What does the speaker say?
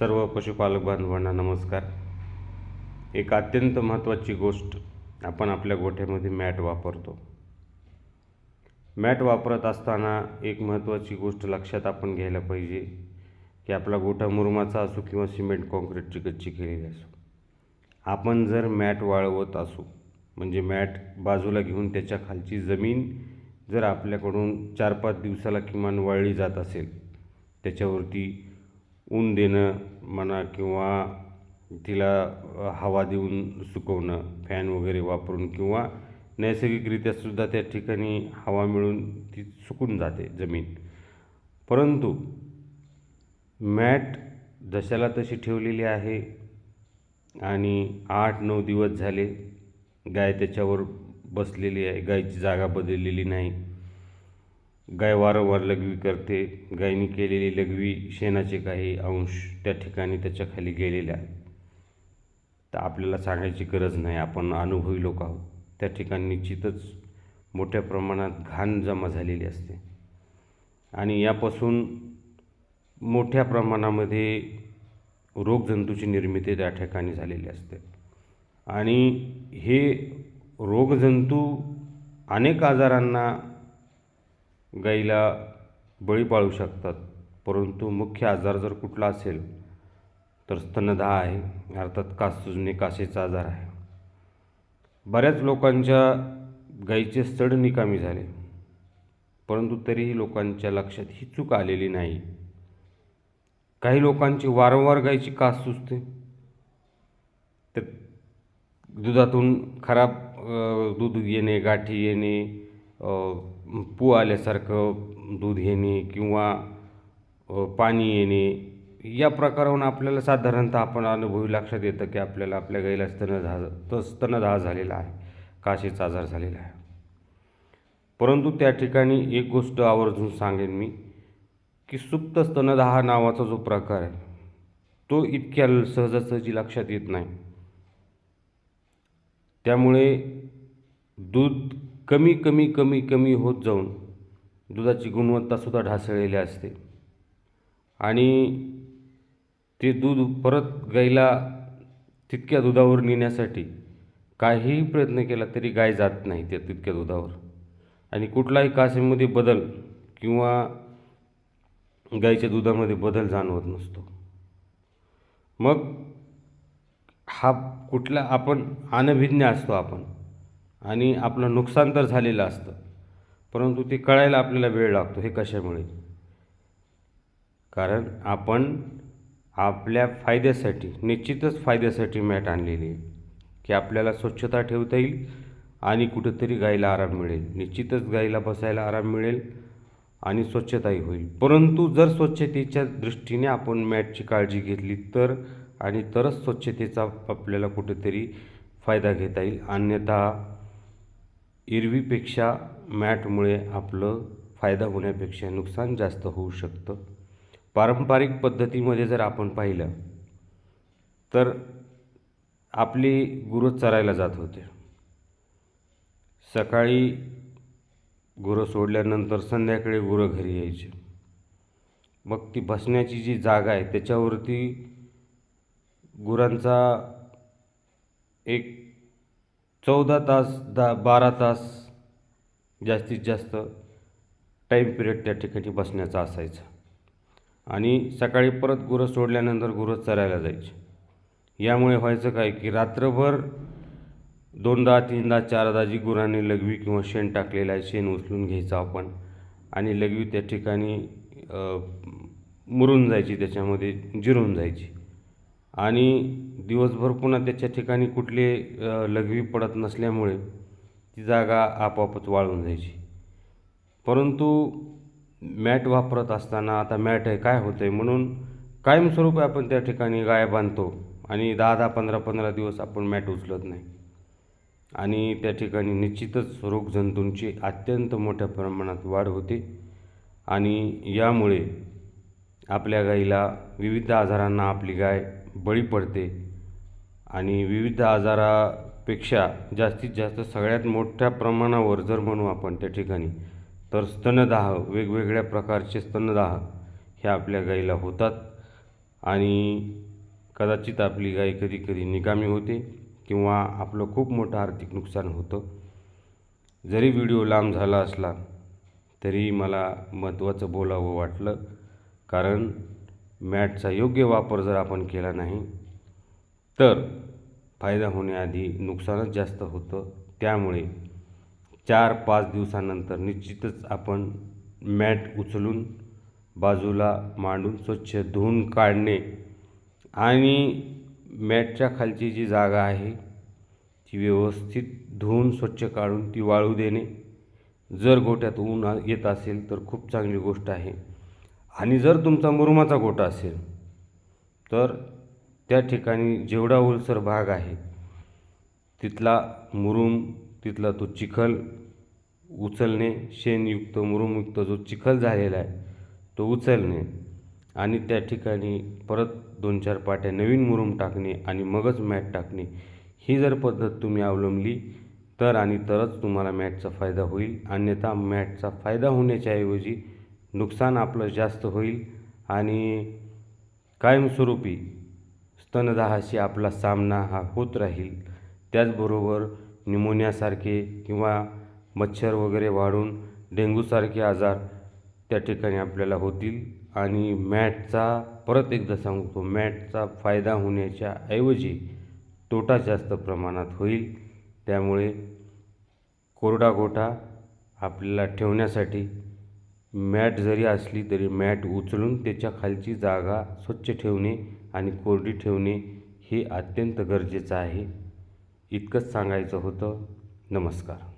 सर्व पशुपालक बांधवांना नमस्कार. एक अत्यंत महत्त्वाची गोष्ट आपण आपल्या गोठ्यामध्ये मॅट वापरतो. मॅट वापरत असताना एक महत्त्वाची गोष्ट लक्षात आपण घ्यायला पाहिजे की आपला गोठा मुरुमाचा असो किंवा सिमेंट कॉन्क्रीटची गच्ची केलेली असो. आपण जर मॅट वाळवत असू म्हणजे मॅट बाजूला घेऊन त्याच्या खालची जमीन जर आपल्याकडून चार पाच दिवसाला किमान वाळली जात असेल त्याच्यावरती ऊन देणं म्हणा किंवा तिला हवा देऊन सुकवणं फॅन वगैरे वापरून किंवा नैसर्गिकरित्या सुद्धा त्या ठिकाणी हवा मिळून ती सुकून जाते जमीन. परंतु मॅट जशाला तशी ठेवलेली आहे आणि आठ नऊ दिवस झाले गाय त्याच्यावर बसलेली आहे गायची जागा बदललेली नाही. गाय वारंवार लघवी करते. गायीने केलेली लघवी शेणाचे काही अंश त्या ठिकाणी त्याच्याखाली गेलेले आहेत. तर आपल्याला सांगायची गरज नाही आपण अनुभवी लोक आहोत. त्या ठिकाणी निश्चितच मोठ्या प्रमाणात घाण जमा झालेली असते. आणि यापासून मोठ्या प्रमाणामध्ये रोगजंतूची निर्मिती त्या ठिकाणी झालेली असते. आणि हे रोगजंतू अनेक आजारांना गाईला बळी पाळू शकतात. परंतु मुख्य आजार जर कुठला असेल तर स्तनदाह आहे अर्थात कास सुजणे कासेचा आजार आहे. बऱ्याच लोकांच्या गाईचे सड निकामी झाले परंतु तरीही लोकांच्या लक्षात ही चूक आलेली नाही. काही लोकांची वारंवार गायची कास सुचते तर दुधातून खराब दूध येणे गाठी येणे पू आल्यासारखं दूध येणे किंवा पाणी येणे या प्रकाराहून आपल्याला साधारणतः आपण अनुभवी लक्षात येतं की आपल्याला आपल्या गाईला स्तनदाह त स्तनदाह झालेला आहे काशीचा आजार झालेला आहे. परंतु त्या ठिकाणी एक गोष्ट आवर्जून सांगेन मी की सुप्त स्तनदाह नावाचा जो प्रकार आहे तो इतक्या सहजासहजी लक्षात येत नाही. त्यामुळे दूध कमी कमी कमी कमी होत जाऊन दुधाची गुणवत्तासुद्धा ढासळलेली असते. आणि ते दूध परत गाईला तितक्या दुधावर नेण्यासाठी काहीही प्रयत्न केला तरी गाय जात नाही त्या तितक्या दुधावर. आणि कुठलाही कासेमध्ये बदल किंवा गाईच्या दुधामध्ये बदल जाणवत नसतो. मग हा कुठला आपण अनभिज्ञ असतो आपण. आणि आपलं नुकसान तर झालेलं असतं. परंतु ते कळायला आपल्याला वेळ लागतो हे कशामुळे? कारण आपण आपल्या फायद्यासाठी निश्चितच फायद्यासाठी मॅट आणलेली आहे की आपल्याला स्वच्छता ठेवता येईल आणि कुठंतरी गायला आराम मिळेल. निश्चितच गायीला बसायला आराम मिळेल आणि स्वच्छताही होईल. परंतु जर स्वच्छतेच्या दृष्टीने आपण मॅटची काळजी घेतली तर आणि तरच स्वच्छतेचा आपल्याला कुठेतरी फायदा घेता येईल. अन्यथा एरवीपेक्षा मॅटमुळे आपलं फायदा होण्यापेक्षा नुकसान जास्त होऊ शकतं. पारंपरिक पद्धतीमध्ये जर आपण पाहिलं तर आपली गुरं चरायला जात होते. सकाळी गुरं सोडल्यानंतर संध्याकाळी गुरं घरी यायचे. मग ती बसण्याची जी जागा आहे त्याच्यावरती गुरांचा एक चौदा तास दा बारा तास जास्तीत जास्त टाईम पिरियड त्या ठिकाणी बसण्याचा असायचा. आणि सकाळी परत गुरं सोडल्यानंतर गुरं चरायला जायची. यामुळे व्हायचं काय की रात्रभर दोनदा तीनदा चारदा जी गुरांनी लघवी किंवा शेण टाकलेलं आहे शेण उचलून घ्यायचं आपण. आणि लघवी त्या ठिकाणी मुरून जायची त्याच्यामध्ये जिरून जायची. आणि दिवसभर पुन्हा त्याच्या ठिकाणी कुठले लघवी पडत नसल्यामुळे ती जागा आपोआपच वाळून जायची. परंतु मॅट वापरत असताना आता मॅट आहे काय होतं आहे म्हणून कायमस्वरूपी आपण त्या ठिकाणी गाय बांधतो आणि दहा दहा पंधरा पंधरा दिवस आपण मॅट उचलत नाही. आणि त्या ठिकाणी निश्चितच रोगजंतूंची अत्यंत मोठ्या प्रमाणात वाढ होते आणि यामुळे आपल्या गाईला विविध आजारांना आपली गाय बळी पडते आणि विविध आजारापेक्षा जास्तीत जास्त सगळ्यात मोठ्या प्रमाणावर जर म्हणू आपण त्या ठिकाणी तर स्तनदाह वेगवेगळ्या प्रकारचे स्तनदाह हे आपल्या गाईला होतात आणि कदाचित आपली गाय कधी कधी निकामी होते किंवा आपलं खूप मोठं आर्थिक नुकसान होतं. जरी व्हिडिओ लांब झाला असला तरी मला महत्त्वाचं बोलावं वाटलं. कारण मॅटचा योग्य वापर जर आपण केला नाही तर फायदा होण्याआधी नुकसानच जास्त होतं. त्यामुळे चार पाच दिवसानंतर निश्चितच आपण मॅट उचलून बाजूला मांडून स्वच्छ धुवून काढणे आणि मॅटच्या खालची जी जागा आहे ती व्यवस्थित धुवून स्वच्छ काढून ती वाळू देणे. जर गोट्यात ऊन येत असेल तर खूप चांगली गोष्ट आहे. आणि जर तुमचा मुरुमाचा गोटा असेल तर त्या ठिकाणी जेवढा ओलसर भाग आहे तिथला मुरुम तिथला तो चिखल उचलणे शेणयुक्त मुरुमयुक्त जो चिखल झालेला आहे तो उचलणे आणि त्या ठिकाणी परत दोन चार पाट्या नवीन मुरुम टाकणे आणि मगच मॅट टाकणे ही जर पद्धत तुम्ही अवलंबली तर आणि तरच तुम्हाला मॅटचा फायदा होईल. अन्यथा मॅटचा फायदा होण्याच्या ऐवजी नुकसान आपलं जास्त होईल आणि कायमस्वरूपी स्तनदाहाशी आपला सामना हा होत राहील. त्याचबरोबर निमोनियासारखे किंवा मच्छर वगैरे वाढून डेंग्यूसारखे आजार त्या ठिकाणी आपल्याला होतील. आणि मॅटचा परत एकदा सांगतो मॅटचा फायदा होण्याच्या ऐवजी तोटा जास्त प्रमाणात होईल. त्यामुळे कोरडा गोठा आपल्याला ठेवण्यासाठी मॅट जरी असली तरी मॅट उचलून त्याच्या खालची जागा स्वच्छ ठेवणे आणि कोरडी ठेवणे हे अत्यंत गरजेचं आहे. इतकंच सांगायचं होतं. नमस्कार.